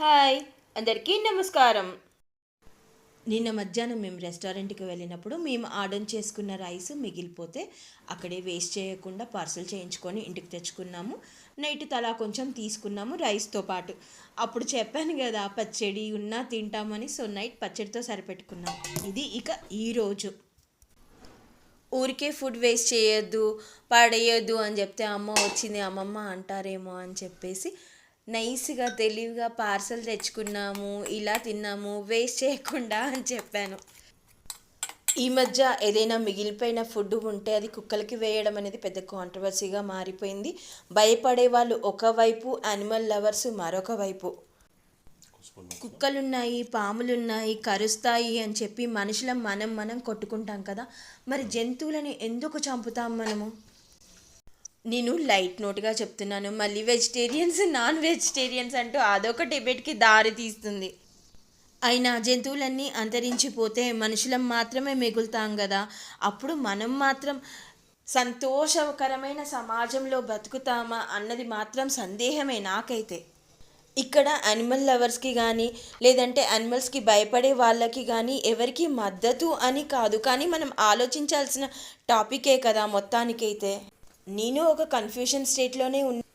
Hi అందరికీ నమస్కారం. నిన్న మధ్యాహ్నం మేము రెస్టారెంట్కి వెళ్ళినప్పుడు మేము ఆర్డర్ చేసుకున్న రైస్ మిగిలిపోతే అక్కడే వేస్ట్ చేయకుండా పార్సల్ చేయించుకొని ఇంటికి తెచ్చుకున్నాము. నైట్ తలా కొంచెం తీసుకున్నాము రైస్తో పాటు. అప్పుడు చెప్పాను కదా పచ్చడి ఉన్నా తింటామని సో నైట్ పచ్చడితో సరిపెట్టుకున్నాం. ఇది ఇక ఈరోజు ఊరికే ఫుడ్ వేస్ట్ చేయొద్దు పడేయొద్దు అని చెప్తే అమ్మ వచ్చింది అమ్మమ్మ అంటారేమో అని చెప్పేసి నైస్గా తెలివిగా పార్సల్ తెచ్చుకున్నాము ఇలా తిన్నాము వేస్ట్ చేయకుండా అని చెప్పాను. ఈ మధ్య ఏదైనా మిగిలిపోయిన ఫుడ్ ఉంటే అది కుక్కలకి వేయడం అనేది పెద్ద కాంట్రవర్సీగా మారిపోయింది. భయపడే వాళ్ళు ఒకవైపు యానిమల్ లవర్స్ మరొక వైపు. కుక్కలున్నాయి పాములున్నాయి కరుస్తాయి అని చెప్పి మనుషులం మనం మనం కొట్టుకుంటాం కదా. మరి జంతువులని ఎందుకు చంపుతాం మనము? నేను లైట్ నోట్గా చెప్తున్నాను. మళ్ళీ వెజిటేరియన్స్ నాన్ వెజిటేరియన్స్ అంటూ అదొక డిబేట్కి దారి తీస్తుంది. అయినా జంతువులన్నీ అంతరించిపోతే మనుషులం మాత్రమే మిగులుతాం కదా అప్పుడు మనం మాత్రం సంతోషకరమైన సమాజంలో బతుకుతామా అన్నది మాత్రం సందేహమే నాకైతే. ఇక్కడ అనిమల్ లవర్స్కి కానీ లేదంటే అనిమల్స్కి భయపడే వాళ్ళకి కానీ ఎవరికి మద్దతు అని కాదు. కానీ మనం ఆలోచించాల్సిన టాపికే కదా మొత్తానికైతే. నేను ఒక కన్ఫ్యూషన్ స్టేట్లోనే ఉన్నా